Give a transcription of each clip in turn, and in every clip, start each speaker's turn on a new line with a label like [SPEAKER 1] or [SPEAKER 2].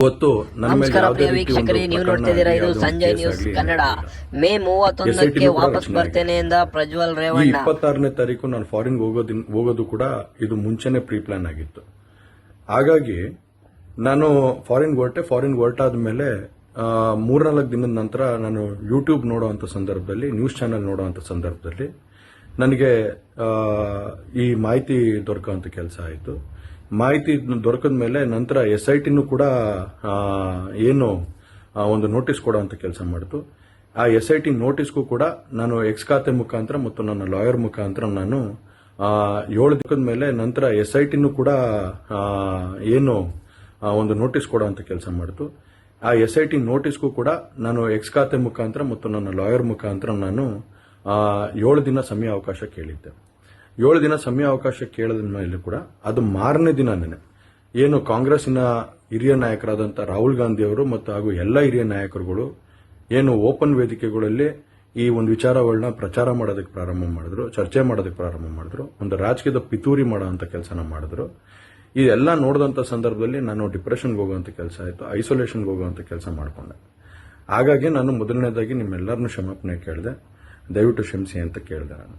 [SPEAKER 1] ಇವತ್ತು ಮೇಲೆ
[SPEAKER 2] ನಮಸ್ಕಾರ ಪ್ರಿಯ ವೀಕ್ಷಕರೇ ನೀವು
[SPEAKER 1] ನೋಡ್ತಾ
[SPEAKER 2] ನೋಡ್ತಿದ್ದೀರಾ ಇದು ಸಂಜಯ್ ನ್ಯೂಸ್ ಕನ್ನಡ. ಮೇ ಮೂವತ್ತೊಂದಕ್ಕೆ ವಾಪಸ್ ಬರ್ತೇನೆ ಎಂದ ಪ್ರಜ್ವಲ್ ರೇವಣ್ಣ.
[SPEAKER 1] ಇಪ್ಪತ್ತಾರನೇ ತಾರೀಕು ನಾನು ಫಾರಿನ್ ಹೋಗೋದಿನ್ ಹೋಗೋದು ಕೂಡ ಇದು ಮುಂಚೆನೆ ಪ್ರೀ ಪ್ಲಾನ್ ಆಗಿತ್ತು. ಹಾಗಾಗಿ ನಾನು ಫಾರಿನ್ ಹೊರಟೆ ಫಾರಿನ್ ಹೊರಟಾದ್ಮೇಲೆ ಮೂರ್ನಾಲ್ಕು ದಿನದ ನಂತರ ನಾನು ಯೂಟ್ಯೂಬ್ ನೋಡುವಂಥ ಸಂದರ್ಭದಲ್ಲಿ ನ್ಯೂಸ್ ಚಾನೆಲ್ ನೋಡುವಂಥ ಸಂದರ್ಭದಲ್ಲಿ ನನಗೆ ಈ ಮಾಹಿತಿ ದೊರಕುವಂಥ ಕೆಲಸ ಆಯಿತು. ಮಾಹಿತಿ ದೊರಕಿದ ಮೇಲೆ ನಂತರ ಎಸ್ ಐ ಟಿನೂ ಕೂಡ ಏನು ಒಂದು ನೋಟಿಸ್ ಕೊಡುವಂಥ ಕೆಲಸ ಮಾಡಿತು. ಆ ಎಸ್ ಐ ಟಿ ನೋಟಿಸ್ಗೂ ಕೂಡ ನಾನು ಎಕ್ಸ್ ಖಾತೆ ಮುಖಾಂತರ ಮತ್ತು ನನ್ನ ಲಾಯರ್ ಮುಖಾಂತರ ನಾನು ಏಳು ದಿಕ್ಕದ ಮೇಲೆ ನಂತರ ಎಸ್ ಐ ಟಿನೂ ಕೂಡ ಏನು ಒಂದು ನೋಟಿಸ್ ಕೊಡುವಂಥ ಕೆಲಸ ಮಾಡಿತು. ಆ ಎಸ್ ಐ ಟಿ ನೋಟಿಸ್ಗೂ ಕೂಡ ನಾನು ಎಕ್ಸ್ ಖಾತೆ ಮುಖಾಂತರ ಮತ್ತು ನನ್ನ ಲಾಯರ್ ಮುಖಾಂತರ ನಾನು ಏಳು ದಿನ ಸಮಯ ಅವಕಾಶ ಕೇಳಿದ್ದೆ. ಏಳು ದಿನ ಸಮಯ ಅವಕಾಶ ಕೇಳಿದ ಮೇಲೆ ಕೂಡ ಅದು ಮಾರನೇ ದಿನನೇ ಏನು ಕಾಂಗ್ರೆಸ್ನ ಹಿರಿಯ ನಾಯಕರಾದಂಥ ರಾಹುಲ್ ಗಾಂಧಿ ಅವರು ಮತ್ತು ಹಾಗೂ ಎಲ್ಲ ಹಿರಿಯ ನಾಯಕರುಗಳು ಏನು ಓಪನ್ ವೇದಿಕೆಗಳಲ್ಲಿ ಈ ಒಂದು ವಿಚಾರಗಳನ್ನ ಪ್ರಚಾರ ಮಾಡೋದಕ್ಕೆ ಪ್ರಾರಂಭ ಮಾಡಿದ್ರು, ಚರ್ಚೆ ಮಾಡೋದಕ್ಕೆ ಪ್ರಾರಂಭ ಮಾಡಿದ್ರು, ಒಂದು ರಾಜಕೀಯದ ಪಿತೂರಿ ಮಾಡೋಂಥ ಕೆಲಸನ ಮಾಡಿದ್ರು. ಇದೆಲ್ಲ ನೋಡಿದಂಥ ಸಂದರ್ಭದಲ್ಲಿ ನಾನು ಡಿಪ್ರೆಷನ್ಗೆ ಹೋಗುವಂಥ ಕೆಲಸ ಆಯಿತು ಐಸೋಲೇಷನ್ಗೆ ಹೋಗುವಂಥ ಕೆಲಸ ಮಾಡಿಕೊಂಡೆ. ಹಾಗಾಗಿ ನಾನು ಮೊದಲನೇದಾಗಿ ನಿಮ್ಮೆಲ್ಲರನ್ನೂ ಕ್ಷಮಾಪಣೆ ಕೇಳಿದೆ, ದಯವಿಟ್ಟು ಕ್ಷಮಿಸಿ ಅಂತ ಕೇಳಿದೆ ನಾನು.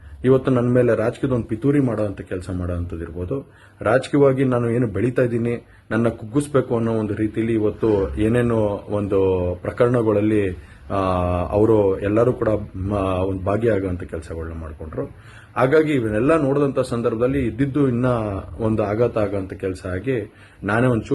[SPEAKER 1] ಇವತ್ತು ನನ್ನ ಮೇಲೆ ರಾಜಕೀಯದ ಒಂದು ಪಿತೂರಿ ಮಾಡುವಂತ ಕೆಲಸ ಮಾಡುವಂಥದ್ದು ಇರ್ಬೋದು. ರಾಜಕೀಯವಾಗಿ ನಾನು ಏನು ಬೆಳೀತಾ ಇದ್ದೀನಿ, ನನ್ನ ಕುಗ್ಗಿಸ್ಬೇಕು ಅನ್ನೋ ಒಂದು ರೀತಿಯಲ್ಲಿ ಇವತ್ತು ಏನೇನು ಒಂದು ಪ್ರಕರಣಗಳಲ್ಲಿ ಅವರು ಎಲ್ಲರೂ ಕೂಡ ಒಂದು ಭಾಗಿಯಾಗುವಂಥ ಕೆಲಸಗಳನ್ನ ಮಾಡಿಕೊಂಡ್ರು. ಹಾಗಾಗಿ ಇವನ್ನೆಲ್ಲ ನೋಡಿದಂತ ಸಂದರ್ಭದಲ್ಲಿ ಇದ್ದಿದ್ದು ಇನ್ನ ಒಂದು ಆಘಾತ ಆಗೋಂಥ ಕೆಲಸ ಆಗಿ ನಾನೇ ಒಂದು